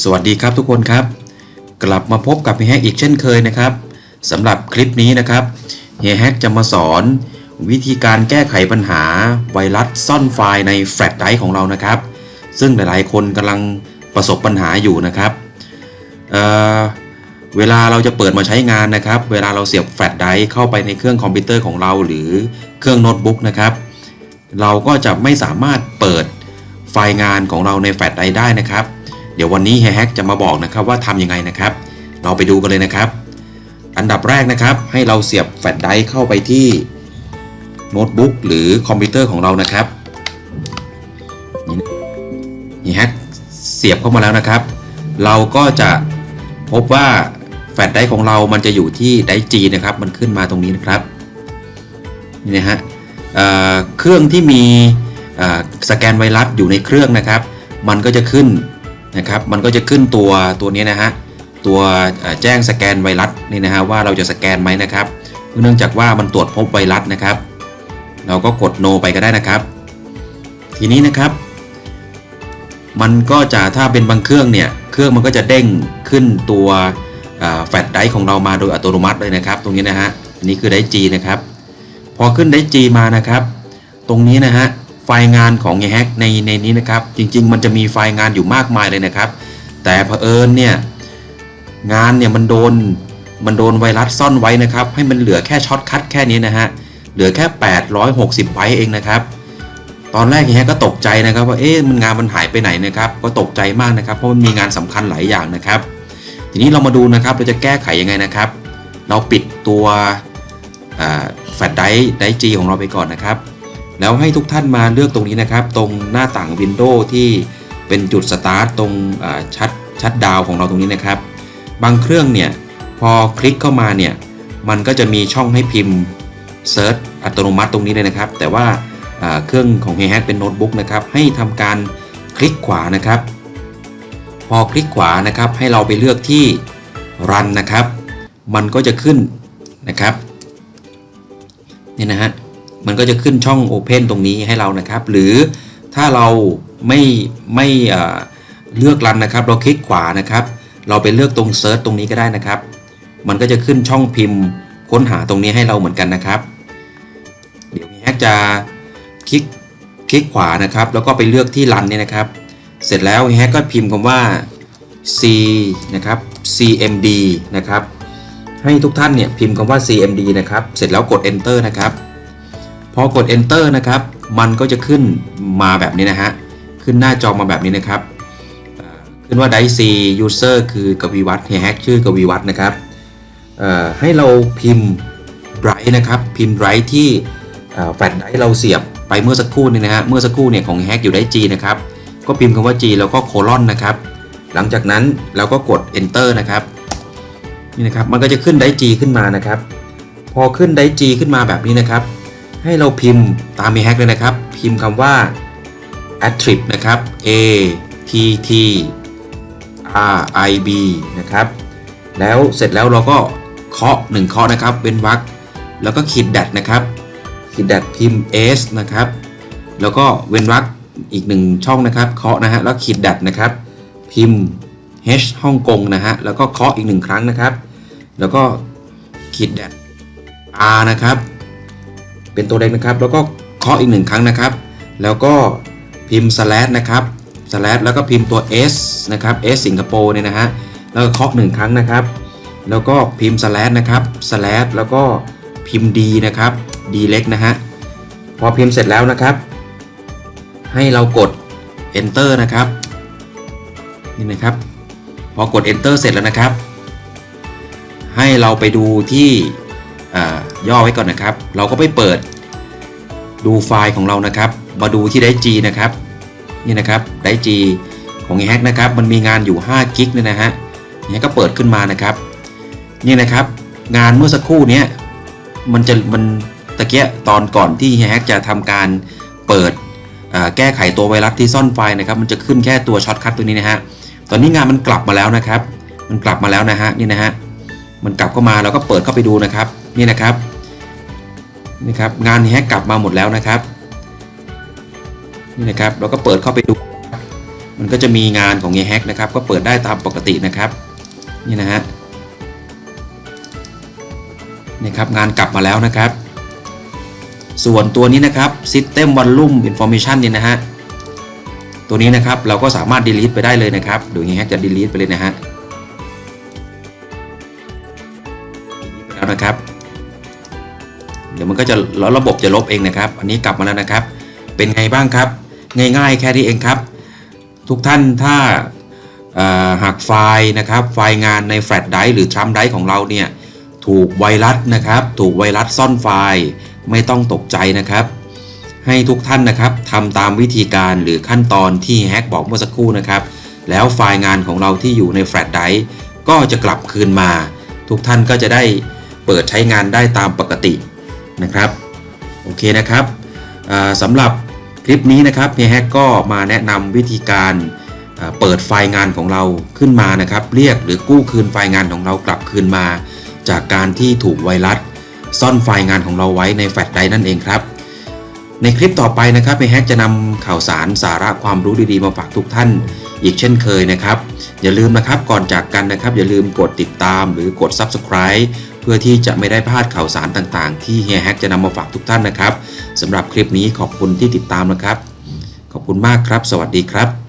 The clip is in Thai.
สวัสดีครับทุกคนครับ กลับมาพบกับเฮียแฮกอีกเช่นเคยนะครับสำหรับคลิปนี้นะครับเฮียแฮกจะมาสอน วิธีการแก้ไขปัญหาไวรัสซ่อนไฟล์ในแฟลชไดรฟ์ของเรานะครับ ซึ่งหลายๆคนกำลังประสบปัญหาอยู่นะครับเเวลาเราจะเปิดมาใช้งานนะครับ เวลาเราเสียบแฟลชไดรฟ์เข้าไปในเครื่องคอมพิวเตอร์ของเราหรือเครื่องโน้ตบุ๊กนะครับเราก็จะไม่สามารถเปิดไฟล์งานของเราในแฟลชไดรฟ์ได้นะครับ ดี๋ยววันนี้เฮียแฮกจะมาบอกนะครับว่าทำยังไงนะครับ เราไปดูกันเลยนะครับ อันดับแรกนะครับ ให้เราเสียบแฟลชไดรฟ์เข้าไปที่โน้ตบุ๊กหรือคอมพิวเตอร์ของเรานะครับนี่ฮียแฮกเสียบเข้ามาแล้วนะครับ เราก็จะพบว่าแฟลชไดรฟ์ของเรามันจะอยู่ที่ไดรฟ์จีนะครับ มันขึ้นมาตรงนี้นะครับนี่นะฮะเเครื่องที่มีสแกนไวรัสอยู่ในเครื่องนะครับ มันก็จะขึ้น นะครับ มันก็จะขึ้นตัวตัวนี้นะฮะตัวแจ้งสแกนไวรัสนี่นะฮะว่าเราจะสแกนไหมนะครับ เนื่องจากว่ามันตรวจพบไวรัสนะครับ เราก็กด no ไปก็ได้นะครับ ทีนี้นะครับ มันก็จะถ้าเป็นบางเครื่องเนี่ยเครื่องมันก็จะเด้งขึ้นตัวแฟลชไดร์ของเรามาโดยอัตโนมัติเลยนะครับ ตรงนี้นะฮะอันนี้คือไดรฟ์ G นะครับ พอขึ้นไดรฟ์ G มานะครับ ตรงนี้นะฮะ ไฟล์งานของแฮกในในนี้นะครับ จริง ๆ มันจะมีไฟล์งานอยู่มากมายเลยนะครับ แต่เผอิญเนี่ยงานเนี่ยมันโดนมันโดนไวรัสซ่อนไว้นะครับ ให้มันเหลือแค่ช็อตคัทแค่นี้นะฮะเหลือแค่ 860ไบต์เองนะครับ ตอนแรกเฮียก็ตกใจนะครับว่าเอ๊ะมันงานมันหายไปไหนนะครับ ก็ตกใจมากนะครับ เพราะมันมีงานสำคัญหลายอย่างนะครับ ทีนี้เรามาดูนะครับเราจะแก้ไขยังไงนะครับ เราปิดตัวแฟลชไดร์ไดร์จีของเราไปก่อนนะครับ แล้วให้ทุกท่านมาเลือกตรงนี้นะครับ ตรงหน้าต่างวินโดว์ที่เป็นจุดสตาร์ทตรงชัดชัดดาวของเราตรงนี้นะครับ บางเครื่องเนี่ยพอคลิกเข้ามาเนี่ยมันก็จะมีช่องให้พิมพ์เซิร์ชอัตโนมัติตรงนี้เลยนะครับ แต่ว่าเครื่องของ h ฮ h เป็นโน้ตบุ๊กนะครับให้ทำการคลิกขวานะครับ พอคลิกขวานะครับให้เราไปเลือกที่ run นะครับ มันก็จะขึ้นนะครับนี่นะฮะ มันก็จะขึ้นช่อง Open ตรงนี้ให้เรานะครับ หรือถ้าเราไม่ไม่เลือกรันนะครับ เราคลิกขวานะครับ เราไปเลือกตรง Search ตรงนี้ก็ได้นะครับ มันก็จะขึ้นช่องพิมพ์ค้นหาตรงนี้ให้เราเหมือนกันนะครับ เดี๋ยวแฮกจะคลิกคลิกขวานะครับ แล้วก็ไปเลือกที่รันเนี่ยนะครับ เสร็จแล้วแฮกก็พิมพ์คำว่า c นะครับ cmd นะครับ ให้ทุกท่านเนี่ยพิมพ์คำว่า cmd นะครับ เสร็จแล้วกด enter นะครับ พอกด enter นะครับ มันก็จะขึ้นมาแบบนี้นะฮะ ขึ้นหน้าจอมาแบบนี้นะครับ ขึ้นว่า d i c e user คือกวีวัฒน์แฮกชื่อกวีวัฒน์นะครับให้เราพิมพ์ drive นะครับ พิมพ์ drive ที่แฟลชไดรเราเสียบไปเมื่อสักครู่นี่นะฮะ เมื่อสักครู่เนี่ยของแฮกอยู่ได้ G นะครับ ก็พิมพ์คำว่า G แล้วก็โคลอนนะครับ หลังจากนั้นเราก็กด enter นะครับ นี่นะครับ มันก็จะขึ้นไดจีขึ้นมานะครับ พอขึ้นไดจีขึ้นมาแบบนี้นะครับ ให้เราพิมพ์ตามมีแฮกเลยนะครับ พิมพ์คำว่า attrib นะครับ a t t r i b นะครับ แล้วเสร็จแล้วเราก็เคาะหนึ่งเคาะนะครับเป็นวรรคแล้วก็ขีดดัดนะครับขีดดัดพิมพ์ s นะครับ แล้วก็เว้นวรรคอีกหนึ่งช่องนะครับ เคาะนะฮะแล้วขีดดัดนะครับ พิมพ์ h ฮ่องกงนะฮะแล้วก็เคาะอีกหนึ่งครั้งนะครับ แล้วก็ขีดดัด r นะครับ เป็นตัวเล็กนะครับ แล้วก็เคาะอีกหนึ่งครั้งนะครับ แล้วก็พิมพ์ slash นะครับ slash แล้วก็พิมพ์ตัว s นะครับ s สิงคโปร์เนี่ยนะฮะ แล้วก็เคาะหนึ่งครั้งนะครับ แล้วก็พิมพ์ slash นะครับ slash แล้วก็พิมพ์ d นะครับ d เล็กนะฮะ พอพิมพ์เสร็จแล้วนะครับ ให้เรากด enter นะครับ นี่นะครับ พอกด enter เสร็จแล้วนะครับ ให้เราไปดูที่อ่า ย่อไว้ก่อนนะครับ เราก็ไปเปิด ดูไฟล์ของเรานะครับ มาดูที่ไดจีนะครับ นี่นะครับไดจีของแฮกนะครับ มันมีงานอยู่5กิกเนี่ยนะฮะนี่ก็เปิดขึ้นมานะครับ นี่นะครับ งานเมื่อสักครู่เนี้ยมันจะมันตะเกียตอนก่อนที่แฮกจะทำการเปิดแก้ไขตัวไวรัสที่ซ่อนไฟล์นะครับ มันจะขึ้นแค่ตัวช็อตคัทตัวนี้นะฮะ ตอนนี้งานมันกลับมาแล้วนะครับ มันกลับมาแล้วนะฮะ นี่นะฮะ มันกลับเข้ามาเราก็เปิดเข้าไปดูนะครับ นี่นะครับ นี่ครับงานแฮกกลับมาหมดแล้วนะครับนี่นะครับเราก็เปิดเข้าไปดู มันก็จะมีงานของเฮียแฮกนะครับ ก็เปิดได้ตามปกตินะครับ นี่นะฮะนี่ครับงานกลับมาแล้วนะครับ ส่วนตัวนี้นะครับ System Volume Information เนี่ยนะฮะตัวนี้นะครับเราก็สามารถ delete ไปได้เลยนะครับเดี๋ยวเฮียแฮกจะ delete ไปเลยนะฮะไปแล้วนะครับ ดี๋ยวมันก็จะแล้วระบบจะลบเองนะครับ อันนี้กลับมาแล้วนะครับ เป็นไงบ้างครับ ง่ายๆ แค่นี้เองครับ ทุกท่านถ้าหากไฟล์นะครับไฟล์งานในแฟลชไดร์หรือทรัมไดร์ของเราเนี่ยถูกไวรัสนะครับ ถูกไวรัสซ่อนไฟล์ไม่ต้องตกใจนะครับ ให้ทุกท่านนะครับทำตามวิธีการหรือขั้นตอนที่แฮกบอกเมื่อสักครู่นะครับ แล้วไฟล์งานของเราที่อยู่ในแฟลชไดร์ก็จะกลับคืนมา ทุกท่านก็จะได้เปิดใช้งานได้ตามปกติ นะครับโอเคนะครับสำหรับคลิปนี้นะครับเฮียแฮกก็มาแนะนำวิธีการเปิดไฟล์งานของเราขึ้นมานะครับ เรียกหรือกู้คืนไฟล์งานของเรากลับคืนมา จากการที่ถูกไวรัส ซ่อนไฟล์งานของเราไว้ในแฟลชไดร์นั่นเองครับ ในคลิปต่อไปนะครับเฮียแฮกจะนำข่าวสารสาระความรู้ดีๆมาฝากทุกท่าน อีกเช่นเคยนะครับ อย่าลืมนะครับก่อนจากกันนะครับ อย่าลืมกดติดตามหรือกด Subscribe เพื่อที่จะไม่ได้พลาดข่าวสารต่างๆ ที่เฮียแฮกจะนำมาฝากทุกท่านนะครับสำหรับคลิปนี้ขอบคุณที่ติดตามนะครับ ขอบคุณมากครับ สวัสดีครับ